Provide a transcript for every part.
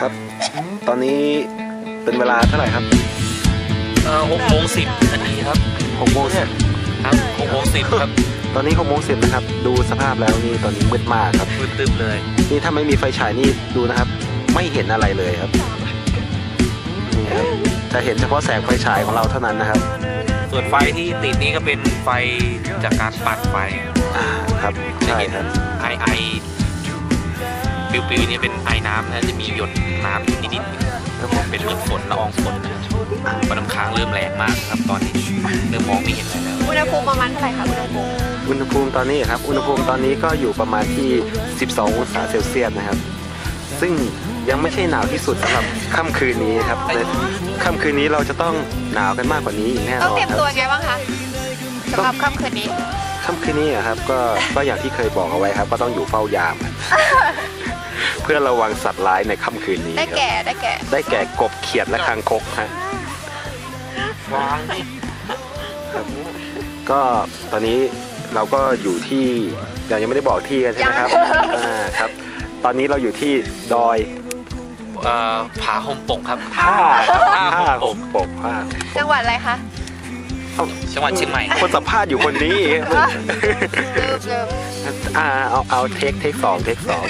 ครับ ตอนนี้เป็นเวลาเท่าไหร่ครับเอ่อหกโมงสิบนาทีครับหกโมงสิบครับหกโมงสิบครับ ตอนนี้หกโมงสิบนะครับ ดูสภาพแล้วนี่ตอนนี้มืดมากครับมืดตึ๊บเลย นี่ถ้าไม่มีไฟฉายนี่ดูนะครับ ไม่เห็นอะไรเลยครับนี่ครับจะเห็นเฉพาะแสงไฟฉายของเราเท่านั้นนะครับ ส่วนไฟที่ติดนี่ก็เป็นไฟจากการปัดไฟอ่าครับจะใช่เห็นครับไอไอ ปิวปิวๆนี่เป็นไอน้ำนะจะมีหยดน้ำอยู่ที่ดินครับผมเป็นเหมือนฝนละอองฝนนะครับวันน้ำค้างเริ่มแรงมากครับตอนนี้เริ่มมองไม่เห็นอะไรแล้วอุณหภูมิประมาณเท่าไหร่คะอุณหภูมิอุณหภูมิตอนนี้ครับ อุณหภูมิตอนนี้ก็อยู่ประมาณที่ 12 องศาเซลเซียสนะครับ ซึ่งยังไม่ใช่หนาวที่สุดสำหรับค่ำคืนนี้ครับในค่ำคืนนี้เราจะต้องหนาวกันมากกว่านี้อีกแน่นต้องอนเตรียมครัตัวบไงบ้างคะสำหรับค่ำคืนนี้ ค่ำคืนนี้อะครับก็ก็อย่างที่เคยบอกเอาไว้ครับ ก็ต้องอยู่เฝ้ายามเพื่อระวังสัตว์ร้ายในค่ำคืนนี้ได้ครับแก่ได้แก่ได้แก่กบเขียดและคางคกฮะวางดิก็ตอนนี้เราก็อยู่ที่ยังยังไม่ได้บอกที่กันใช่ไหมครับอ่าครับ ตอนนี้เราอยู่ที่ดอยเอ่อผาห่มปกครับผ้าครับผ้าผ้าห่ห่มมปปกกผ้าจังหวัดอะไรคะ จังหวัดเชียงใหม่คนสัมภาษณ์อยู่คนนี้ลืมลืมอ่าเอาเอาเทคเทคสองเทคสอง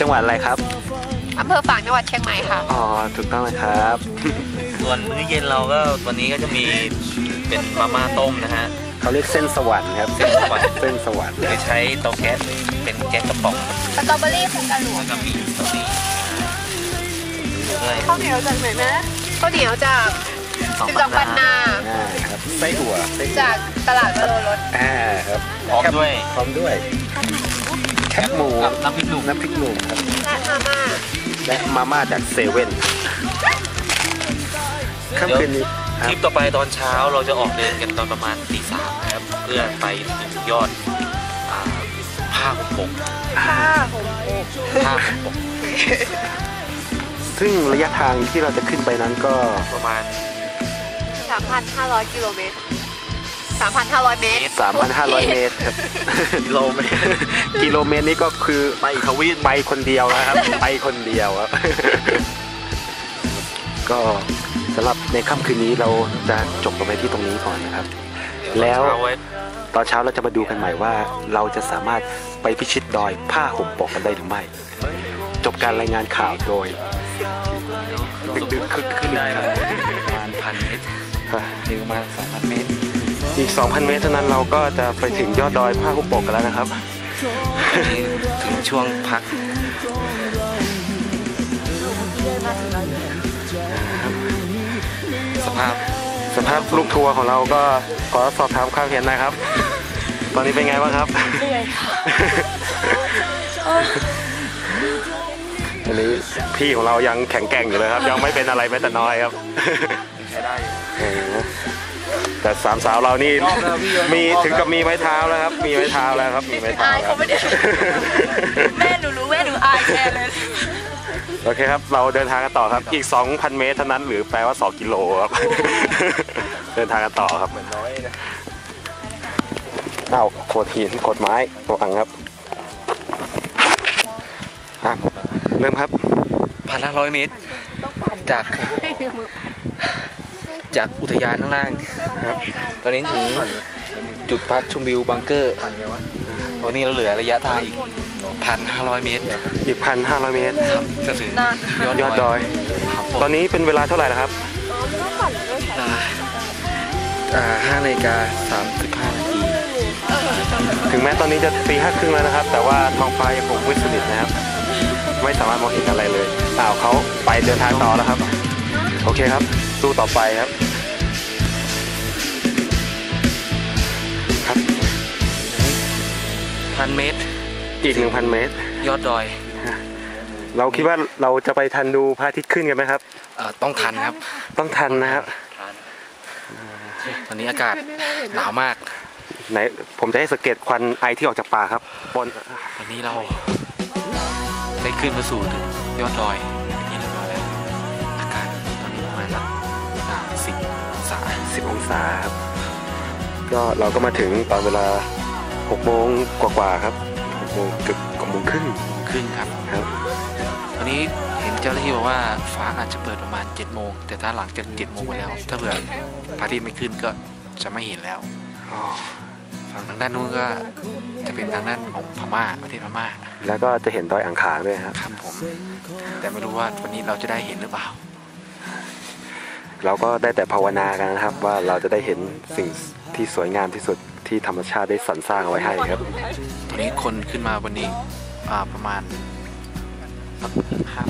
จังหวัดอะไรครับอำเภอฝางจังหวัดเชียงใหม่ค่ะ อ๋อถูกต้องนะครับ ส่วนมื้อเย็นเราก็วันนี้ก็จะมีเป็นมาม่าต้มนะฮะเขาเรียกเส้นสวรรค์ครับเส้นสวรรค์เส้นสวรรค์โดยใช้เตาแก๊สเป็นแก๊สกระป๋องสตรอเบอรี่โครงการหลวงแล้วก็มีสตีด้วยข้าวเหนียวจากไหนแม่ข้าวเหนียวจาก สิบสองปันนาอ่าครับไส้อั่วไส้อั่วจากตลาดวโรรสอ่าครับพร้อมด้วย พร้อมด้วยแคบหมูกับน้ำพริกหนุ่มน้ำพริกหนุ่มครับและมาม่าและมาม่าจากเซเว่นค่ำคืนนี้คทรับริปต่อไปตอนเช้าเราจะออกเดินกันตอนประมาณตีสามนะครับ เพื่อไปถึงยอดอ่าผ้าห่มปกผ้าห่มปกผ้าห่มปกซึ่งระยะทางที่เราจะขึ้นไปนั้นก็ประมาณ สามพันห้าร้อยกิโลเมตรสามพันห้าร้อยเมตร 3,500 เมตรครับ กิโลเมตร กิโลเมตรนี้ก็คือไปทวีตไปคนเดียวนะครับ ไปคนเดียวครับ ก็สำหรับในค่ำคืนนี้เราจะจบกันไปที่ตรงนี้ก่อนนะครับ แล้วเอาไว้ตอนเช้าเราจะมาดูกันใหม่ว่า เราจะสามารถไปพิชิตดอยผ้าห่มปกกันได้หรือไม่ จบการรายงานข่าวโดยดึกๆคึกคืนได้ครับ หรือประมาณสองพันเมตร อีก 2,000 เมตรเท่านั้นเราก็จะไปถึงยอดดอยผ้าห่มปกกันแล้วนะครับ นี่ถึงช่วงพักสภาพสภาพลูกทัวร์ของเราก็ขอสอบถามความเห็นนะครับ ตอนนี้เป็นไงบ้างครับเหนื่อยค่ะอันนี้พี่ของเรายังแข็งแกร่งอยู่เลยครับ ยังไม่เป็นอะไรแม้แต่น้อยครับใช้ได้อยู่โอ้โห แต่สามสาวเรานี่รอบแล้วพี่มีถึงกับมีไม้เท้าแล้วครับ มีไม้เท้าแล้วครับ มีไม้เท้าอายแล้วเขาไม่ได้แม่หนูรู้แม่หนูอายแทนเลยโอเคครับ เราเดินทางกันต่อครับ อีก 2,000 เมตรเท่านั้นหรือแปลว่า 2 กิโลครับ เดินทางกันต่อครับเหมือนน้อยนะเอาโขดหินโขดไม้ระวังครับอะเริ่มครับพันห้าร้อยเมตร จาก จากอุทยานข้างล่างครับ ตอนนี้ถึงจุดพักชมวิวบังเกอร์ตอนนี้เราเหลือระยะทางอีกพันห้าร้อยเมตรอีก1,500เมตรครับจะถึงยอดดอยครับตอนนี้เป็นเวลาเท่าไหร่แล้วครับอ่าอ่าห้านาฬิกาสามสิบห้านาที ถึงแม้ตอนนี้จะตีห้าครึ่งแล้วนะครับ แต่ว่าท้องฟ้ายังคงมืดสนิทนะครับ ไม่สามารถมองเห็นอะไรเลยอ้าวเขาไปเดินทางต่อแล้วครับ โอเคครับ สู้ต่อไปครับ ครับพันเมตร อีก1,000เมตร ยอดดอย เราคิดว่าเราจะไปทันดูพระอาทิตย์ขึ้นกันไหมครับ เอ่อต้องทันครับ ต้องทันนะครับ ตอนนี้อากาศหนาวมาก ไหนผมจะให้สังเกตควันไอที่ออกจากปากครับบน วันนี้เรา ได้ขึ้นมาสู่ถึงยอดดอยเป็นที่เรียบร้อย 180 องศาครับก็เราก็มาถึงตอนเวลา6โมงกว่าๆครับ6โมงเกือบกโมงครึ่งขึ้นครับ ครับ วันนี้เห็นเจ้าหน้าที่บอกว่าฟ้าอาจจะเปิดประมาณ7โมง แต่ถ้าหลังจาก7โมงไปแล้ว ถ้าเผื่อพระาทิตไม่ขึ้นก็จะไม่เห็นแล้วฝั่งทางด้านนู้นก็จะเป็นทางด้านของพม่าประเทศพม่า แล้วก็จะเห็นดอยอังคางด้วยครับ ครับผม แต่ไม่รู้ว่าวันนี้เราจะได้เห็นหรือเปล่า เราก็ได้แต่ภาวนากันนะครับ ว่าเราจะได้เห็นสิ่งที่สวยงามที่สุดที่ธรรมชาติได้สรรสร้างเอาไว้ให้ครับ ตอนนี้คนขึ้นมาวันนี้อ่าประมาณห้า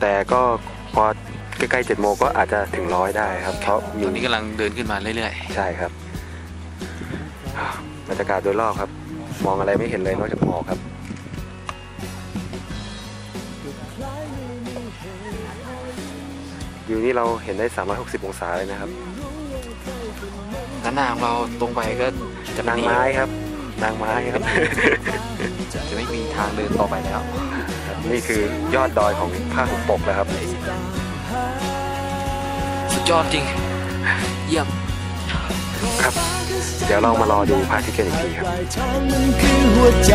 แต่ก็พอใกล้ๆเจ็ดโมงก็อาจจะถึงร้อยได้ครับ เพราะตมีอนนี้กำลังเดินขึ้นมาเรื่อยใช่ครับบรรยากาศโดยรอบครับ มองอะไรไม่เห็นเลยนอกจากหมอกครับ อยู่นี่เราเห็นได้ 360 องศาเลยนะครับๆด้านหน้าของเราตรงไปก็จะนางไม้ครับ นางไม้ครับ จะไม่มีทางเดินต่อไปแล้ว นี่คือยอดดอยของภาคหุบปกนะครับ สุดยอดจริง เยี่ยมครับ เดี๋ยวเรามารอดูพระอาทิตย์กันอีกทีครับปลายทางมันคือหัวใจ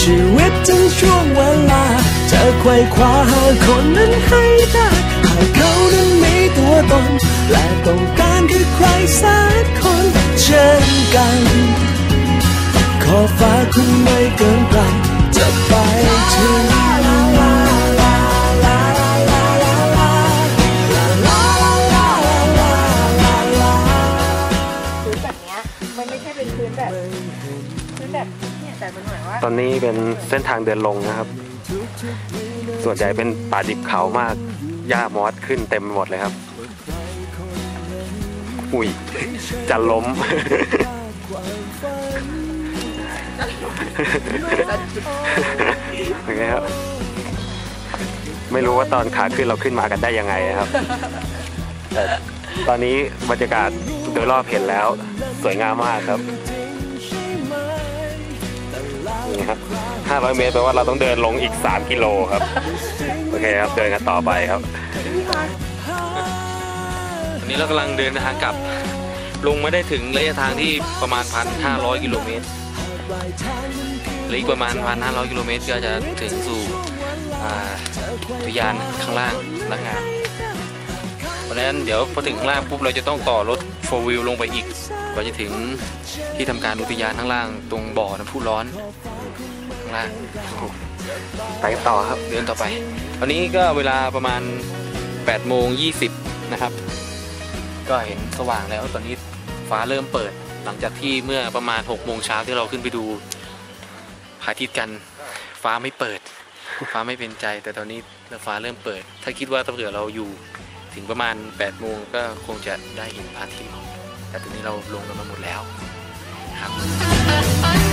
ชีวิตทั้งช่วงเวลาจะไขว่คว้าหาคนนั้นให้ได้หากเขานั้นมีตัวต น และต้องการคือใครสักคนเช่นกัน ขอฟ้าคุณไม่เกินไกลจะไปถึงพื้นแบบเนี้ยไม่ใช่เป็นพื้นแบบพื้นแบบเนี่ยแต่มันเหมือนว่าตอนนี้เป็นเส้นทางเดินลงนะครับ ส่วนใหญ่เป็นป่าดิบเขามากหญ้ามอสขึ้นเต็มหมดเลยครับ อุ้ยจะล้มเป็นไงครับ ไม่รู้ว่าตอนขาขึ้นเราขึ้นมากันได้ยังไงครับ แต่ตอนนี้บรรยากาศโดยรอบเห็นแล้ว สวยงามมากครับนี่ครับ 500 เมตรแปลว่าเราต้องเดินลงอีก 3 กิโลครับ โอเคครับ เดินกันต่อไปครับ วันนี้เรากำลังเดินทางกลับ ลงมาได้ถึงระยะทางที่ประมาณ 1,500 กิโลเมตรหลืออีกประมาณ 1,500 กิโลเมตร ก็จะถึงสู่อุทยานข้างล่างพนักงานเพราะฉะนั้นเดี๋ยวพอถึงข้างล่างปุ๊บเราจะต้องต่อรถโฟวิลลงไปอีกกว่าจะถึงที่ทำการอุทยานข้างล่างตรงบ่อน้ำพุร้อนข้างล่างไปต่อครับเดินต่อไปตอนนี้ก็เวลาประมาณ8โมง20 นะครับ ก็เห็นสว่างแล้วตอนนี้ฟ้าเริ่มเปิด หลังจากที่เมื่อประมาณ6โมงเช้าที่เราขึ้นไปดูพระอาทิตย์กันฟ้าไม่เปิด ฟ้าไม่เป็นใจ แต่ตอนนี้ฟ้าเริ่มเปิด ถ้าคิดว่าถ้าเผื่อเราอยู่ถึงประมาณ8โมงก็คงจะได้เห็นพระอาทิตย์แต่ตอนนี้เราลงกันมาหมดแล้วครับ